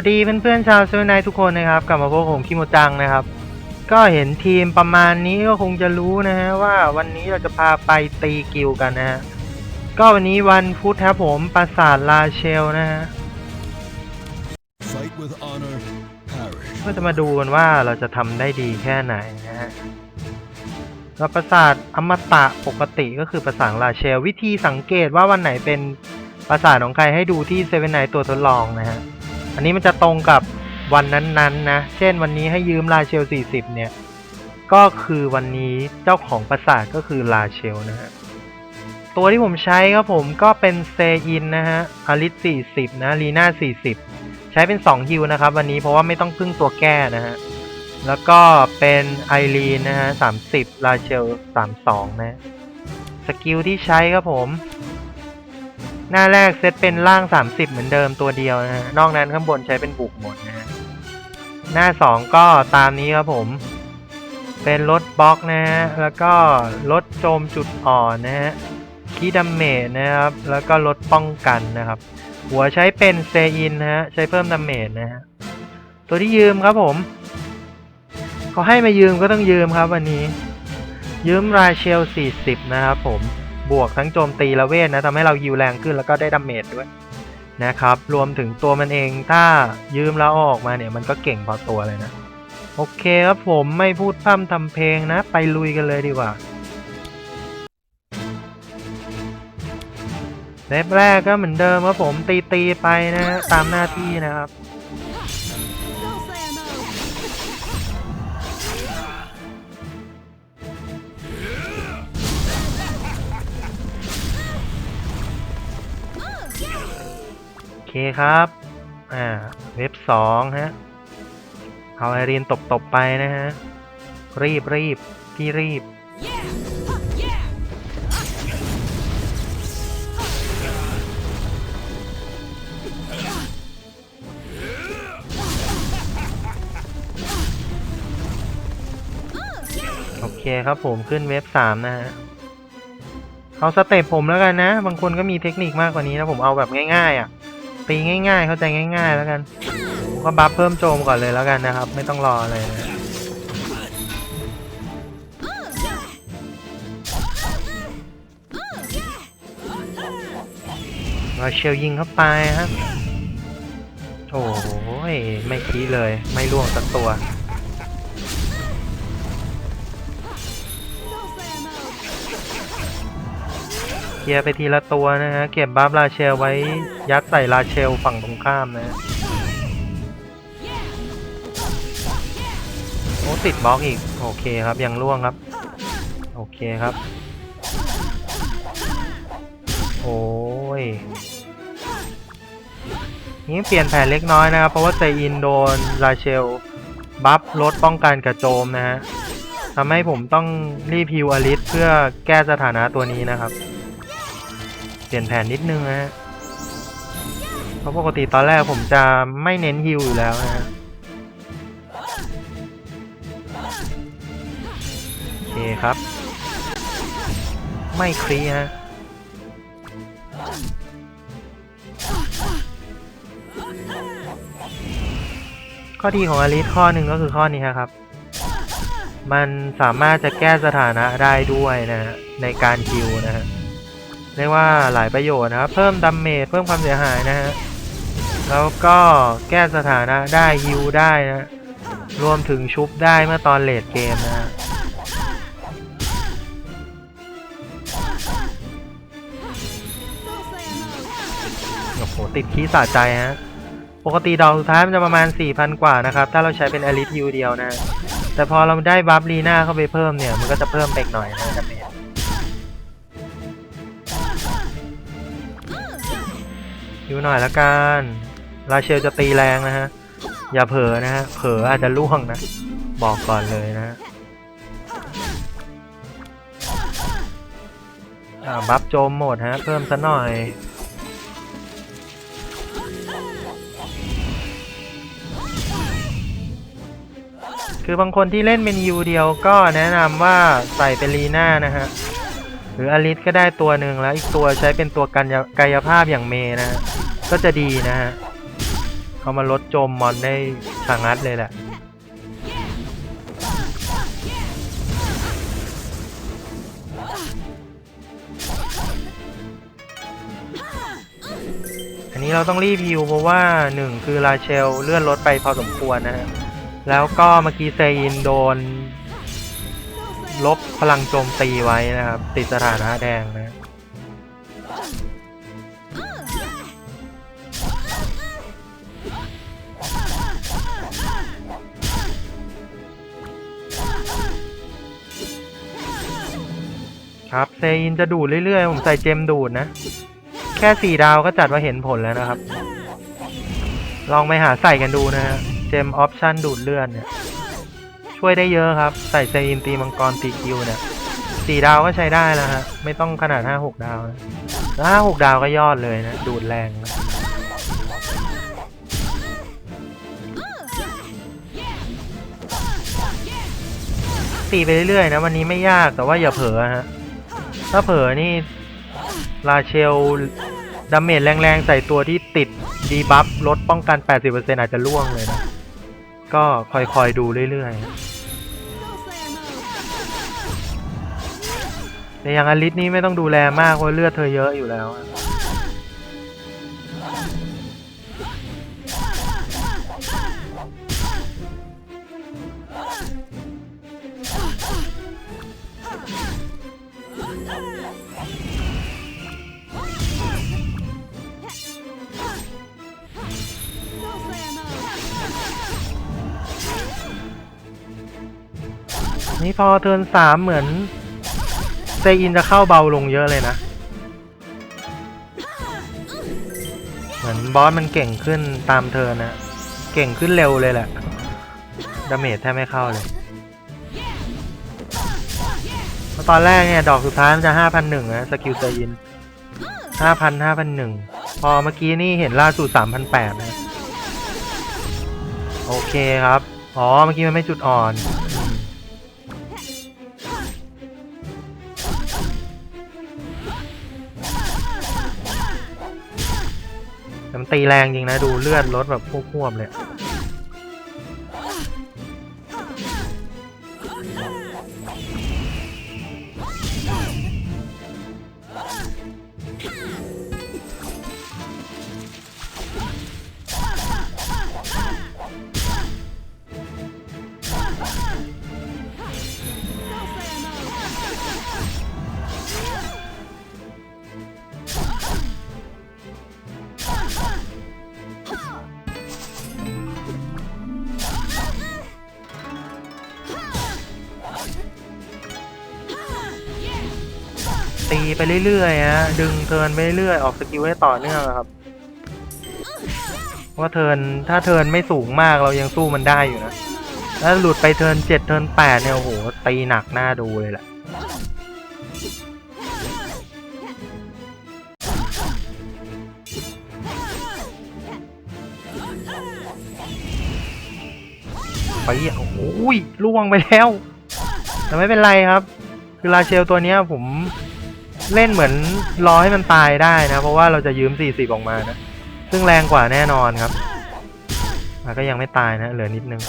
วัสดีเพื่อนๆชาวเซเว่นไนทุกคนนะครับ กลับมาพบกับผมคิโมจังนะครับ ก็เห็นทีมประมาณนี้ก็คงจะรู้นะฮะว่าวันนี้เราจะพาไปตีกิลกันนะฮะก็วันนี้วันพุธครับผมปราสาทลาเชลนะฮะ Fight with honor, perish. ก็จะมาดูกันว่าเราจะทำได้ดีแค่ไหนนะฮะก็ปราสาทอมตะปกติก็คือปราสาทลาเชล วิธีสังเกตว่าวันไหนเป็นปราสาทของใครให้ดูที่เซเว่นไนตัวทดลองนะฮะ อันนี้มันจะตรงกับวันนั้นๆนะ เช่นวันนี้ให้ยืมลาเชล 40 เนี่ย ก็คือวันนี้เจ้าของปราสาทก็คือลาเชลนะฮะ ตัวที่ผมใช้ครับผมก็เป็นเซอินนะฮะอาริส40 นะลีน่า 40 ใช้เป็น 2 ฮิวนะครับ วันนี้เพราะว่าไม่ต้องพึ่งตัวแก้นะฮะ แล้วก็เป็นไอรีนนะฮะ 30 ลาเชล 32 นะ สกิลที่ใช้ครับผม หน้าแรกเซตเป็นล่าง 30 เหมือนเดิมตัวเดียวนะฮะนอกนั้นข้างบนใช้เป็นบุกหมดนะฮะหน้า 2 ก็ตามนี้ครับผม เป็นลดบล็อกนะฮะแล้วก็ลดโจมจุดอ่อนนะฮะคีดัมเมจนะครับ แล้วก็ลดป้องกันนะครับ หัวใช้เป็นเซอินนะฮะใช้เพิ่มดาเมจนะฮะตัวที่ยืมครับผมเขาให้มายืมก็ต้องยืมครับวันนี้ ยืมราเชล 40 นะครับผม บวกทั้งโจมตีและเวทนะทำให้เรายิวแรงขึ้นแล้วก็ได้ดาเมจด้วยนะครับ รวมถึงตัวมันเองถ้ายืมแล้วออกมาเนี่ยมันก็เก่งพอตัวเลยนะ โอเคครับผมไม่พูดพร่ำทำเพลงนะ ไปลุยกันเลยดีกว่าเล็บแรกก็เหมือนเดิมครับผมตีตีไปนะตามหน้าที่นะครับ เคครับ อ่า เว็บสองฮะ เอาไอรีนตบตบๆไปนะฮะ รีบรีบพี่รีบ โอเคครับผมขึ้นเว็บสามนะฮะเอาสเต็ปผมแล้วกันนะ บางคนก็มีเทคนิคมากกว่านี้นะผมเอาแบบง่ายๆอะ ตีง่าย ๆ เข้าใจง่าย ๆ แล้วกันผมก็บัฟเพิ่มโจมก่อนเลยแล้วกันนะครับ ไม่ต้องรออะไรนะราเชลยิงเข้าไปครับ โอ้โหไม่คีเลย ไม่ล่วงสักตัว ลียร์ไปทีละตัวนะฮะ เก็บบัฟราเชลไว้ยัดใส่ราเชลฝั่งตรงข้ามนะ โอ้ติดบล็อกอีก โอเคครับยังล่วงครับ โอเคครับ โอ้ยนี่เปลี่ยนแผนเล็กน้อยนะครับ เพราะว่าเซอินโดนราเชลบัฟลดป้องกันกับโจมนะฮะทำให้ผมต้องรีบฮิวอลิสเพื่อแก้สถานะตัวนี้นะครับ เปลี่ยนแผนนิดนึงนะฮะเพราะปกติตอนแรกผมจะไม่เน้นฮิวอยู่แล้วนะฮะโอเคครับ ไม่คลีฮะข้อดีของอลิสข้อหนึ่งก็คือข้อนี้ครับ มันสามารถจะแก้สถานะได้ด้วยนะฮะในการคิวนะฮะ เรียกว่าหลายประโยชน์นะครับ เพิ่มดาเมจเพิ่มความเสียหายนะฮะ แล้วก็แก้สถานะได้ฮิวได้นะ รวมถึงชุบได้เมื่อตอนเลดเกมนะฮะโอ้โหติดคีย์สะใจฮะ ปกติดอกสุดท้ายมันจะประมาณ 4,000 กว่านะครับ ถ้าเราใช้เป็นอลิทฮิวเดียวนะ แต่พอเราได้บัฟลีน่าเข้าไปเพิ่มเนี่ย มันก็จะเพิ่มไปอีกหน่อยนะ ฮิวหน่อยละกันราเชลจะตีแรงนะฮะ อย่าเผลอนะฮะ เผลออาจจะล่วงนะ บอกก่อนเลยนะฮะบัฟโจมหมดฮะ เพิ่มซะหน่อยคือบางคนที่เล่นเป็นยูเดียวก็แนะนำว่าใส่เป็นลีน่านะฮะ หรืออลิสก็ได้ตัวหนึ่งแล้วอีกตัวใช้เป็นตัวกันกายภาพอย่างเมนะก็จะดีนะฮะเเอามาลดโจมมอนได้ชางัดเลยแหละอันนี้เราต้องรีบฮิวเพราะว่าหนึ่งคือราเชลเลื่อนรถไปพอสมควรนะฮะแล้วก็เมื่อกี้เซอินโดน ลบพลังโจมตีไว้นะครับ ติดสถานะแดงนะครับเซอินจะดูดเรื่อยๆ ผมใส่เจมดูดนะ แค่สี่ดาวก็จัดว่าเห็นผลแล้วนะครับ ลองไปหาใส่กันดูนะฮะ เจมออปชั่นดูดเลือดเนี่ย ช่วยได้เยอะครับ ใส่เซอินตีมังกรตีคิวเนี่ยสี่ดาวก็ใช้ได้แล้วฮะ ไม่ต้องขนาดห้าหกดาวนะห้าหกดาวก็ยอดเลยนะ ดูดแรงนะตีไปเรื่อยๆนะ วันนี้ไม่ยากแต่ว่าอย่าเผลอฮะ ถ้าเผลอนี่ลาเชลดาเมจแรงๆ ใส่ตัวที่ติดดีบัฟลดป้องกัน 80%อาจจะล่วงเลยนะ ก็คอยๆดูเรื่อยๆ แต่อย่างอลิสนี่ไม่ต้องดูแลมากเพราะเลือดเธอเยอะอยู่แล้วอะ นี่พอเทิร์นสามเหมือนเซอินจะเข้าเบาลงเยอะเลยนะ เหมือนบอสมันเก่งขึ้นตามเธอนะ เก่งขึ้นเร็วเลยแหละ ดาเมจแทบไม่เข้าเลยเพราะตอนแรกเนี่ย ดอกสุดท้ายมันจะห้าพันหนึ่งนะสกิลเซอินห้าพันห้าพันหนึ่งพอเมื่อกี้นี่เห็นล่าสุดสามพันแปดนะ โอเคครับ อ๋อ เมื่อกี้มันไม่จุดอ่อน ตีแรงจริงนะ ดูเลือดลดแบบพวกๆเลย ตีไปเรื่อยๆฮะดึงเทินไปเรื่อยๆออกสกิลให้ต่อเนื่องครับว่าเทินถ้าเทินไม่สูงมากเรายังสู้มันได้อยู่นะแล้วหลุดไปเทินเจ็ดเทินแปดเนี่ยโอ้โหตีหนักหน้าดูเลยแหละไปอะโอ้ยล่วงไปแล้ว แต่ไม่เป็นไรครับ คือราเชลตัวนี้ผม เล่นเหมือนรอให้มันตายได้นะ เพราะว่าเราจะยืม 40 ออกมานะ ซึ่งแรงกว่าแน่นอนครับก็ยังไม่ตายนะ เหลือนิดนึง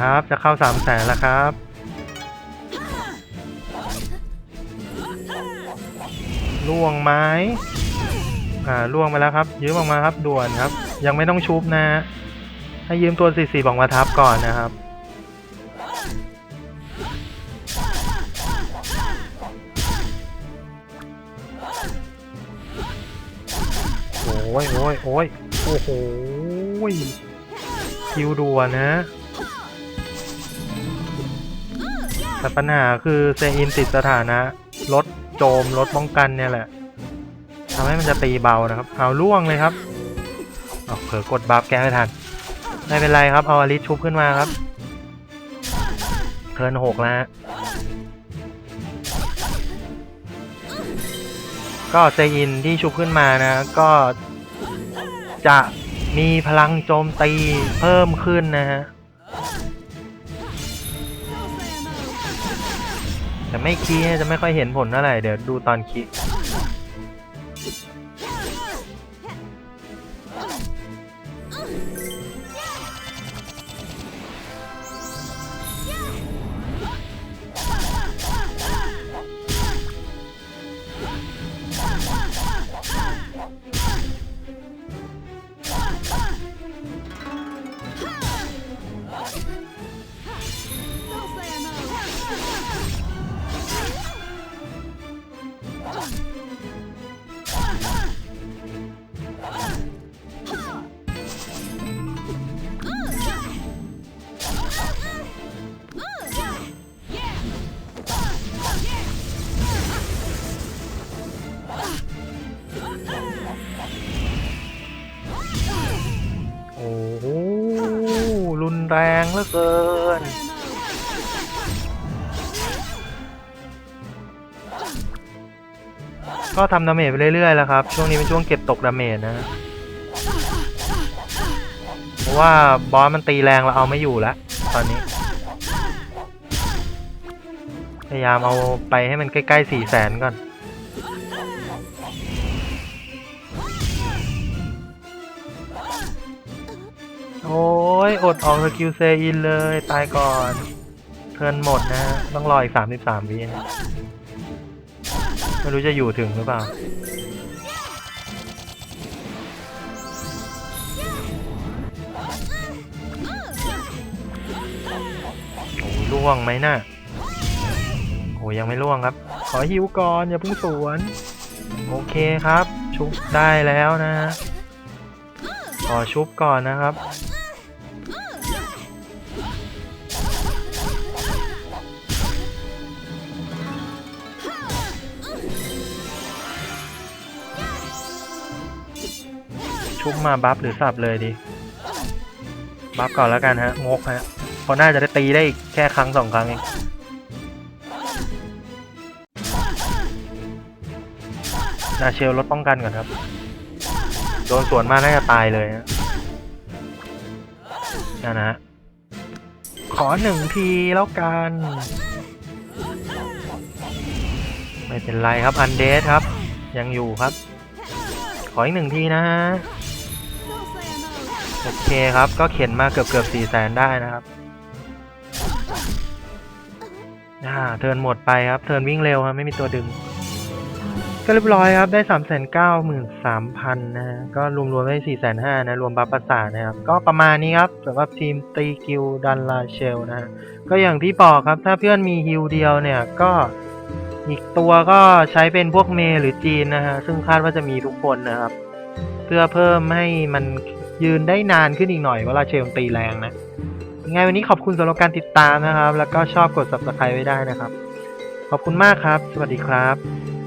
ครับ จะเข้า3 0 0แสนแล้วครับ ล่วงไม้ อ่าล่วงไปแล้วครับ ยืมออกมาครับด่วนครับ ยังไม่ต้องชุบนะฮะให้ยืมตัว44ออกมาทับก่อนนะครับโอ้ยโอ้ยโอ้ยโอ้โหคิวด่วนนะ แต่ปัญหาคือเซอินติดสถานะลดโจมลดป้องกันเนี่ยแหละทำให้มันจะตีเบานะครับ เอาล่วงเลยครับเอาเผลอกดบัฟแกไม่ทัน ไม่เป็นไรครับ เอาอลิสชุบขึ้นมาครับเทิร์นหกแล้วฮะก็เซอินที่ชุบขึ้นมานะ ก็จะมีพลังโจมตีเพิ่มขึ้นนะฮะ แต่ไม่คีย์จะไม่ค่อยเห็นผลเท่าไหร่เดี๋ยวดูตอนคี แรงเหลือเกิน ก็ทำดาเมจไปเรื่อยๆแล้วครับ ช่วงนี้เป็นช่วงเก็บตกดาเมจนะ เพราะว่าบอสมันตีแรงเราเอาไม่อยู่แล้วตอนนี้ พยายามเอาไปให้มันใกล้ๆสี่แสนก่อน โอ้ยอดออกสกิลเซอินเลย ตายก่อนเทินหมดนะ ต้องรออีกสามสิบสามวินะไม่รู้จะอยู่ถึงหรือเปล่า โอ้ยล่วงไหมน่ะโอ้ยยังไม่ล่วงครับ ขอฮิวก่อนอย่าเพิ่งสวน โอเคครับ ชุบได้แล้วนะฮะขอชุบก่อนนะครับ ชุบมาบัฟหรือสับเลยดี บัฟก่อนแล้วกันฮะ งกฮะเพราะน่าจะได้ตีได้อีกแค่ครั้งสองครั้งเองนาเชลลดป้องกันก่อนครับ โดนสวนมาน่าจะตายเลยฮะนั่นนะฮะขอหนึ่งทีแล้วกัน ไม่เป็นไรครับอันเดสครับ ยังอยู่ครับ ขออีกหนึ่งทีนะฮะ โอเคครับ ก็เข็นมาเกือบเกือบสี่แสนได้นะครับอ่าเทิร์นหมดไปครับ เทิร์นวิ่งเร็วครับ ไม่มีตัวดึง ก็เรียบร้อยครับ ได้สามแสนเก้าหมื่นสามพันนะฮะ ก็รวมๆได้สี่แสนห้านะ รวมบัฟประสานะครับ ก็ประมาณนี้ครับสำหรับทีมตีกิลดันลาเชลนะฮะ ก็อย่างที่บอกครับ ถ้าเพื่อนมีฮิลเดียวเนี่ย ก็อีกตัวก็ใช้เป็นพวกเมหรือจีนนะฮะ ซึ่งคาดว่าจะมีทุกคนนะครับ เพื่อเพิ่มให้มัน ยืนได้นานขึ้นอีกหน่อยเวลาเชลตีแรงนะยังไงวันนี้ขอบคุณสำหรับการติดตามนะครับ แล้วก็ชอบกด subscribe ไว้ได้นะครับ ขอบคุณมากครับ สวัสดีครับ